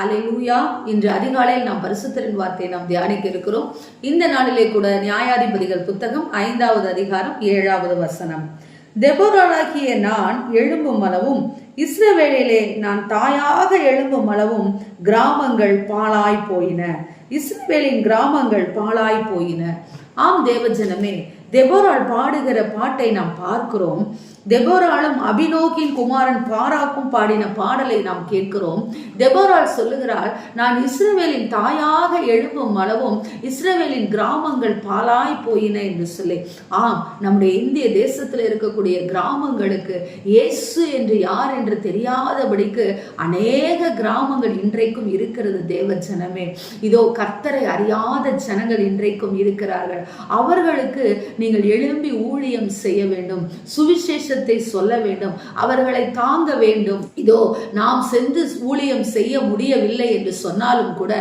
அலையூயா இன்று அதிகாலையில் நாம் பரிசுத்தரின் வார்த்தையை நாம் தியானிக்க இருக்கிறோம். இந்த நாளிலே கூட நியாயாதிபதிகள் புத்தகம் ஐந்தாவது அதிகாரம் ஏழாவது வசனம். தெபோராளாகிய நான் எழும்பும் அளவும் இஸ்ரவேலிலே நான் தாயாக எழும்பும் அளவும் கிராமங்கள் பாழாய் போயின. இஸ்ரவேலின் கிராமங்கள் பாழாய் போயின. ஆம் தேவஜனமே தெபோரால் பாடுகிற பாட்டை நாம் பார்க்கிறோம். தெபோராளும் அபினோகின் குமாரன் பாராக்கும் பாடின பாடலை நாம் கேட்கிறோம். தெபோரால் சொல்லுகிறாள் நான் இஸ்ரேவேலின் தாயாக எழும்பும் அளவும் இஸ்ரேவேலின் கிராமங்கள் பாலாய் போயின என்று சொல்லி. ஆம் நம்முடைய இந்திய தேசத்தில் இருக்கக்கூடிய கிராமங்களுக்கு இயேசு என்று யார் என்று தெரியாதபடிக்கு அநேக கிராமங்கள் இன்றைக்கும் இருக்கிறது தேவ ஜனமே. இதோ கர்த்தரை அறியாத ஜனங்கள் இன்றைக்கும் இருக்கிறார்கள். அவர்களுக்கு நீங்கள் எழும்பி ஊழியம் செய்ய வேண்டும். சுவிசேஷ சுவிசேஷத்தை சொல்ல வேண்டும் அவர்களை தாங்க வேண்டும். இதோ நாம் சென்று ஊழியம் செய்ய முடியவில்லை என்று சொன்னாலும் கூட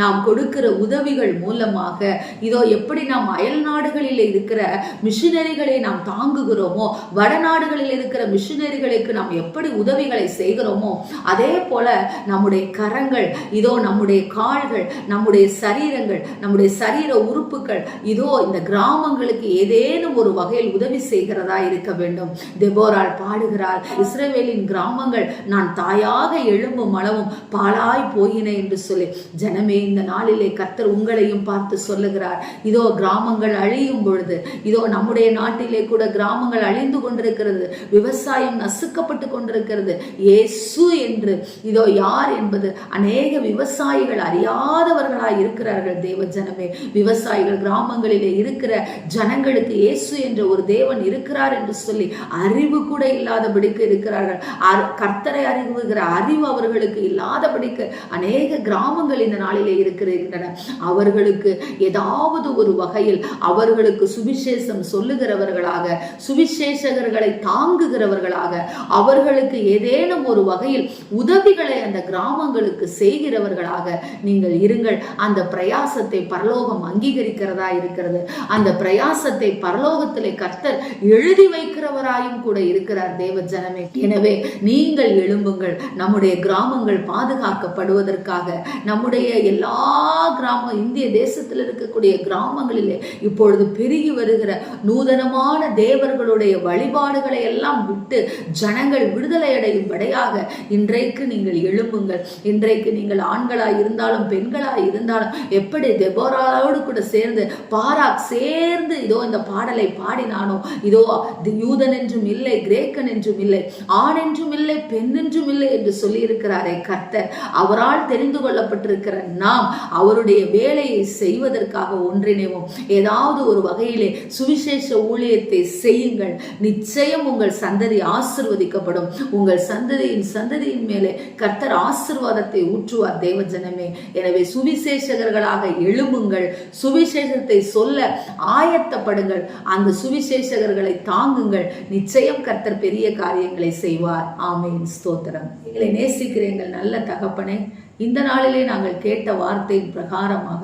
நாம் கொடுக்கிற உதவிகள் மூலமாக இதோ எப்படி நாம் அயல் நாடுகளில் இருக்கிற மிஷினரிகளை நாம் தாங்குகிறோமோ வடநாடுகளில் இருக்கிற மிஷினரிகளுக்கு நாம் எப்படி உதவிகளை செய்கிறோமோ அதே போல நம்முடைய கரங்கள் இதோ நம்முடைய கால்கள் நம்முடைய சரீரங்கள் நம்முடைய சரீர உறுப்புகள் இதோ இந்த கிராமங்களுக்கு ஏதேனும் ஒரு வகையில் உதவி செய்கிறதா இருக்க வேண்டும். தெபோரால் பாடுகிறாள். இஸ்ரேவேலின் கிராமங்கள் நான் தாயாக எழும்பும் அளவும் பாழாய் போயின என்று சொல்லி ஜனமே இந்த நாளிலே கர்த்தர் உங்களையும் பார்த்து சொல்லுகிறார். இதோ கிராமங்கள் அழியும் பொழுது இதோ நம்முடைய நாட்டிலே கூட கிராமங்கள் அழிந்து கொண்டிருக்கிறது. விவசாயம் நசுக்கப்பட்டு கொண்டிருக்கிறது. ஏசு என்று இதோ யார் என்பது அநேக விவசாயிகள் அறியாதவர்களாய் இருக்கிறார்கள். தேவ ஜனமே விவசாயிகள் கிராமங்களிலே இருக்கிற ஜனங்களுக்கு இயேசு என்ற ஒரு தேவன் இருக்கிறார் என்று சொல்லி அறிவு கூட இல்லாதபடிக்கு இருக்கிறார்கள். அர்- கர்த்தரை அறிவுகிற அறிவு அவர்களுக்கு இல்லாதபடிக்கு அநேக கிராமங்கள் இந்த நாளிலே இருக்கின்றன அவர்களுக்கு ஏதாவது ஒரு வகையில் அவர்களுக்கு சுவிசேஷம் சொல்லுகிறவர்களாக சுவிசேஷகர்களை தாங்குகிறவர்களாக அவர்களுக்கு ஏதேனும் ஒரு வகையில் உதவிகளை அந்த கிராமங்களுக்கு செய்கிறவர்களாக நீங்கள் இருங்கள். அந்த பிரயாசத்தை பரலோகம் அங்கீகரிக்கிறதா இருக்கிறது. அந்த பிரயாசத்தை பரலோகத்திலே கர்த்தர் எழுதி வைக்கிறவராயும் கூட இருக்கிறார் தேவ ஜனமே. எனவே நீங்கள் எழும்புங்கள். நம்முடைய கிராமங்கள் பாதுகாக்கப்படுவதற்காக நம்முடைய எல்லா கிராம இந்திய தேசத்தில் இருக்கக்கூடிய கிராமங்களிலே இப்பொழுது பெருகி வருகிற நூதனமான தேவர்களுடைய வழிபாடுகளை எல்லாம் விட்டு ஜனங்கள் விடுதலை அடையும்படியாக இன்றைக்கு நீங்கள் எழும்புங்கள். இன்றைக்கு நீங்கள் ஆண்களாய் இருந்தாலும் பெண்களாய் இருந்தாலும் எப்படி தெபோராவோடு கூட சேர்ந்து பாராக் சேர்ந்து இதோ இந்த பாடலை பாடினானோ இதோ யூதன் என்றும் என்றும் இல்லை கிரேக்கன் என்றும் இல்லை ஆண் என்றும் இல்லை பெண் என்றும் இல்லை என்று சொல்லியிருக்கிறாரே கர்த்தர். அவரால் தெரிந்து கொள்ளப்பட்டிருக்கிற நாம் அவருடைய வேலையை செய்வதற்காக ஒன்றிணைவோம். ஏதாவது ஒரு வகையிலே சுவிசேஷ ஊழியத்தை செய்யுங்கள். நிச்சயம் உங்கள் சந்ததி ஆசிர்வதிக்கப்படும். உங்கள் சந்ததியின் சந்ததியின் மேலே கர்த்தர் ஆசிர்வாதத்தை ஊற்றுவார் தேவஜனமே. எனவே சுவிசேஷகர்களாக எழும்புங்கள். சுவிசேஷத்தை சொல்ல ஆயத்தப்படுங்கள். அந்த சுவிசேஷகர்களை தாங்குங்கள். நிச்சயம் கர்த்தர் பெரிய காரியங்களை செய்வார். ஆமையின் ஸ்தோத்திரம். எங்களை நேசிக்கிற எங்கள் நல்ல தகப்பனை இந்த நாளிலே நாங்கள் கேட்ட வார்த்தையின் பிரகாரமாக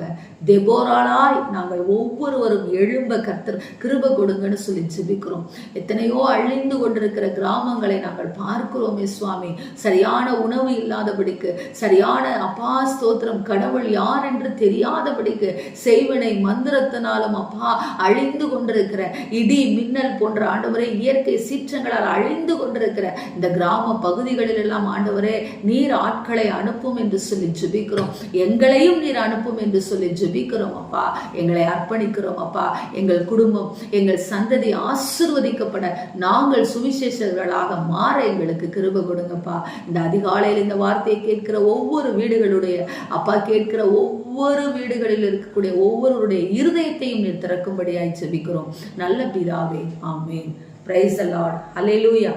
தெபோராளாய் நாங்கள் ஒவ்வொருவரும் எழும்ப கர்த்தர் கிருப கொடுங்கன்னு சொல்லி ஜெபிக்கிறோம். எத்தனையோ அழிந்து கொண்டிருக்கிற கிராமங்களை நாங்கள் பார்க்கிறோமே சுவாமி. சரியான உணவு இல்லாதபடிக்கு சரியான அப்பா ஸ்தோத்திரம் கடவுள் யார் என்று தெரியாதபடிக்கு செய்வனை மந்திரத்தினாலும் அப்பா அழிந்து கொண்டிருக்கிற இடி மின்னல் போன்ற ஆண்டவரே இயற்கை சீற்றங்களால் அழிந்து கொண்டிருக்கிற இந்த கிராம பகுதிகளில் எல்லாம் ஆண்டவரே நீர் ஆட்களை அனுப்பும் என்று சொல்லி ஜெபிக்கிறோம். எங்களையும் நீர் அனுப்பும் என்று சொல்லி ஜெபிக்கிறோம் அப்பா எங்களை அர்ப்பணிக்கிறோம் அப்பா எங்கள் குடும்பம் எங்கள் சந்ததி ஆசிர்வதிக்கப்பட நாங்கள் சுவிசேஷர்களாக மாற எங்களுக்கு கிருப கொடுங்கப்பா. இந்த அதிகாலையில் இந்த வார்த்தையை கேட்கிற ஒவ்வொரு வீடுகளுடைய அப்பா கேட்கிற ஒவ்வொரு வீடுகளில் இருக்கக்கூடிய ஒவ்வொருவருடைய இருதயத்தையும் நீர் திறக்கும்படியாய் ஜெபிக்கிறோம் நல்ல பிதாவே ஆமேன். பிரைஸ் அலாட் ஹalleluya